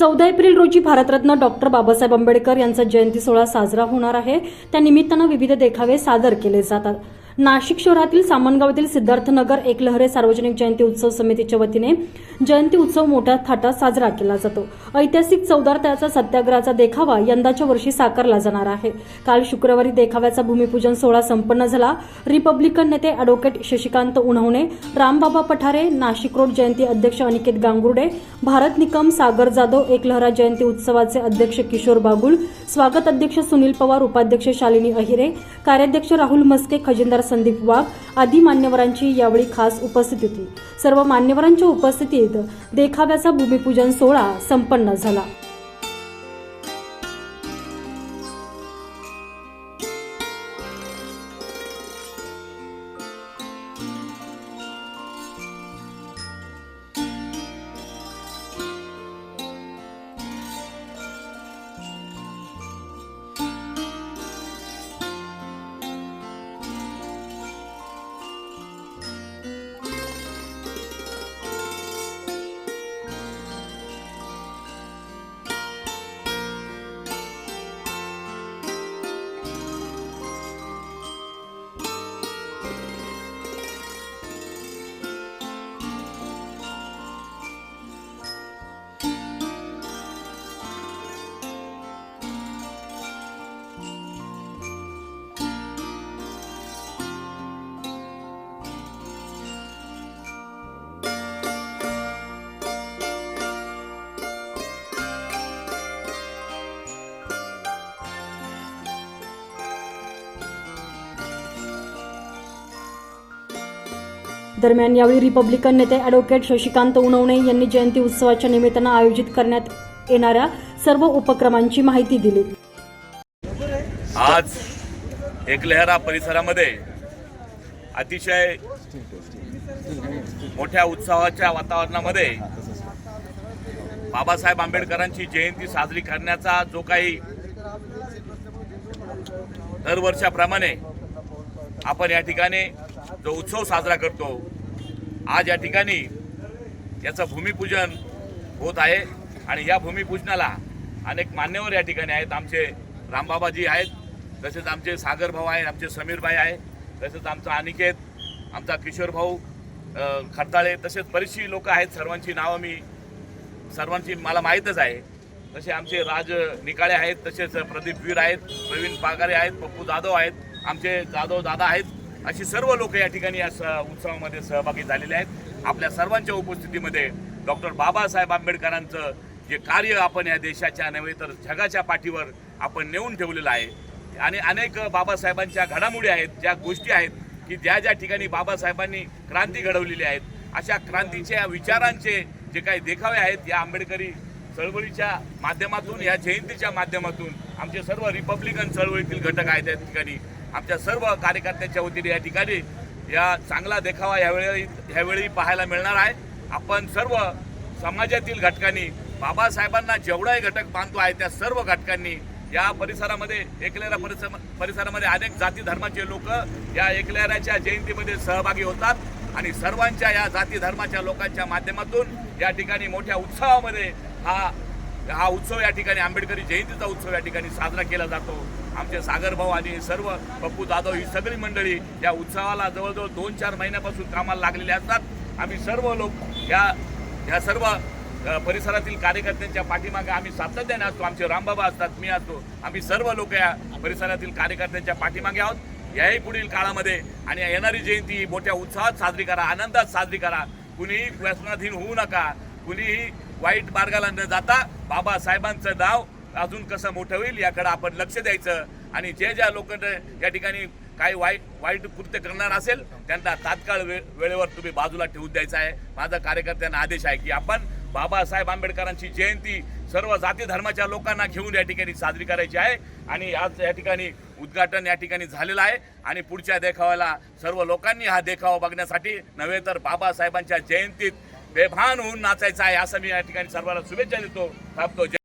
चौदा एप्रिल रोजी भारतरत्न डॉक्टर बाबासाहेब आंबेडकर यांचा जयंती सोहळा साजरा होणार आहे. त्या निमित्तानं विविध देखावे सादर केले जातात. नाशिक शहरातील सामनगाव येथील सिद्धार्थनगर एकलहरे सार्वजनिक जयंती उत्सव समितीच्या वतीने जयंती उत्सव मोठ्या थाटात साजरा केला जातो. ऐतिहासिक चौदार त्याचा सत्याग्रहाचा देखावा यंदाच्या वर्षी साकारला जाणार आहे. काल शुक्रवारी देखाव्याचा भूमिपूजन सोहळा संपन्न झाला. रिपब्लिकन नेते अॅडव्होकेट शशिकांत उन्हवणे रामबाबा पठारे नाशिक रोड जयंती अध्यक्ष अनिकेत गांगुर्डे भारत निकम सागर जाधव एकलहरा जयंती उत्सवाचे अध्यक्ष किशोर बागुल स्वागत अध्यक्ष सुनील पवार उपाध्यक्ष शालिनी अहिरे कार्याध्यक्ष राहुल मस्के खजिनदार संदीप वाघ आदी मान्यवरांची यावेळी खास उपस्थिती होती. सर्व मान्यवरांच्या उपस्थितीत देखाव्याचा भूमिपूजन सोहळा संपन्न झाला. दरम्यान यावेळी रिपब्लिकन नेते अॅडव्होकेट शशिकांत उनवणे यांनी जयंती उत्सवाच्या निमित्तानं आयोजित करण्यात येणाऱ्या सर्व उपक्रमांची माहिती दिली. आज एकलहरा परिसरामध्ये अतिशय मोठ्या उत्सवाच्या वातावरणामध्ये बाबासाहेब आंबेडकरांची जयंती साजरी करण्याचा जो काही दरवर्षाप्रमाणे आपण या ठिकाणी जो उत्सव साजरा करतो आज या ठिकाणी याचं भूमिपूजन होत आहे आणि या भूमिपूजनाला अनेक मान्यवर या ठिकाणी आहेत. आमचे रामबाबाजी आहेत तसेच आमचे सागर भाऊ आहेत आमचे समीरभाई आहे तसेच आमचा अनिकेत आमचा किशोर भाऊ अ, तसेच बरीचशी लोक आहेत. सर्वांची नावं मी सर्वांची मला माहीतच आहे. तसे आमचे राज निकाळे आहेत तसेच प्रदीप वीर आहेत प्रवीण पागारे आहेत पप्पू जाधव आहेत आमचे जाधव दादा आहेत. अशी सर्व लोक या ठिकाणी या स उत्सवामध्ये सहभागी झालेले आहेत. आपल्या सर्वांच्या उपस्थितीमध्ये डॉक्टर बाबासाहेब आंबेडकरांचं जे कार्य आपण या देशाच्या नव्हे तर जगाच्या पाठीवर आपण नेऊन ठेवलेलं आहे. आणि अनेक बाबासाहेबांच्या घडामोडी आहेत ज्या गोष्टी आहेत की ज्या ज्या ठिकाणी बाबासाहेबांनी क्रांती घडवलेली आहेत अशा क्रांतीच्या विचारांचे जे काही देखावे आहेत या आंबेडकरी चळवळीच्या माध्यमातून या जयंतीच्या माध्यमातून आमचे सर्व रिपब्लिकन चळवळीतील घटक आहेत या ठिकाणी. आमच्या सर्व कार्यकर्त्यांच्या वतीने या ठिकाणी या चांगला देखावा यावेळी ह्यावेळी पाहायला मिळणार आहे. आपण सर्व समाजातील घटकांनी बाबासाहेबांना जेवढाही घटक बांधतो आहे त्या सर्व घटकांनी या परिसरामध्ये एकलेरा परिसर परिसरामध्ये अनेक जाती धर्माचे लोक या एकलेराच्या जयंतीमध्ये सहभागी होतात आणि सर्वांच्या या जाती धर्माच्या लोकांच्या माध्यमातून या ठिकाणी मोठ्या उत्सवामध्ये हा हा उत्सव या ठिकाणी आंबेडकरी जयंतीचा उत्सव या ठिकाणी साजरा केला जातो. आमचे सागरभाऊ आणि सर्व पप्पू जाधव ही सगळी मंडळी या उत्सवाला जवळजवळ दोन चार महिन्यापासून कामाला लागलेले असतात. आम्ही सर्व लोक या या सर्व परिसरातील कार्यकर्त्यांच्या पाठीमागे आम्ही सातत्याने असतो. आमचे रामबाबा असतात मी असतो. आम्ही सर्व लोक या परिसरातील कार्यकर्त्यांच्या पाठीमागे आहोत. याही पुढील काळामध्ये आणि येणारी जयंती ही मोठ्या उत्साहात साजरी करा आनंदात साजरी करा. कुणीही व्यसनाधीन होऊ नका. कुणीही वाईट मार्गाला न जाता बाबासाहेबांचं नाव अजून कसं मोठं होईल याकडे आपण लक्ष द्यायचं आणि जे ज्या लोक या ठिकाणी काही वाईट वाईट कृत्य करणार असेल त्यांना तात्काळ वे वेळेवर तुम्ही बाजूला ठेवून द्यायचं आहे. माझा कार्यकर्त्यांना आदेश आहे की आपण बाबासाहेब आंबेडकरांची जयंती सर्व जाती धर्माच्या लोकांना घेऊन या ठिकाणी साजरी करायची आहे आणि आज या ठिकाणी उद्घाटन या ठिकाणी झालेलं आहे आणि पुढच्या देखाव्याला सर्व लोकांनी हा देखावा बघण्यासाठी नव्हे तर बाबासाहेबांच्या जयंतीत बेभान होऊन नाचायचं आहे. असं मी या ठिकाणी सर्वांना शुभेच्छा देतो. थांबतो.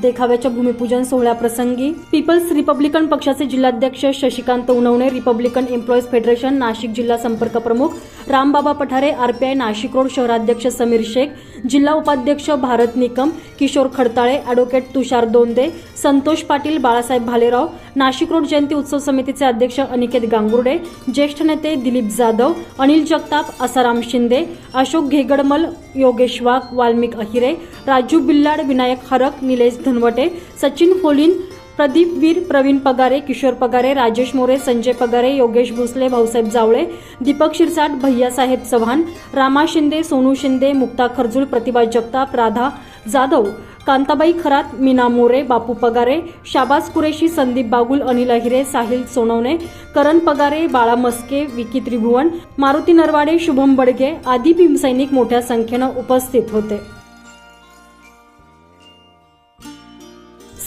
देखाव्याच्या भूमिपूजन सोहळ्याप्रसंगी पीपल्स रिपब्लिकन पक्षाचे जिल्हाध्यक्ष Shashikant Unawane Republican employees federation Nashik जिल्हा संपर्क प्रमुख रामबाबा पठारे आरपीआय नाशिक रोड शहराध्यक्ष समीर शेख जिल्हा उपाध्यक्ष भारत निकम किशोर खडताळे अॅडव्होकेट तुषार दोंदे संतोष पाटील बाळासाहेब भालेराव नाशिक रोड जयंती उत्सव समितीचे अध्यक्ष अनिकेत गांगुर्डे ज्येष्ठ नेते दिलीप जाधव अनिल जगताप आसाराम शिंदे अशोक घेगडमल योगेश वाघ वाल्मिक अहिरे राजू बिल्लाड विनायक हरक निलेश धनवटे सचिन होलीन प्रदीप वीर प्रवीण पगारे किशोर पगारे राजेश मोरे संजय पगारे योगेश भोसले भाऊसाहेब जावळे दीपक शिरसाट भैयासाहेब चव्हाण रामा शिंदे सोनू शिंदे मुक्ता खरजूळ प्रतिभा जगताप राधा जाधव कांताबाई खरात मीना मोरे बापू पगारे शाबाज कुरेशी संदीप बागुल अनिल अहिरे साहिल सोनवणे करण पगारे बाळा मस्के विकी त्रिभुवन मारुती नरवाडे शुभम बडगे आदी भीमसैनिक मोठ्या संख्येनं उपस्थित होते.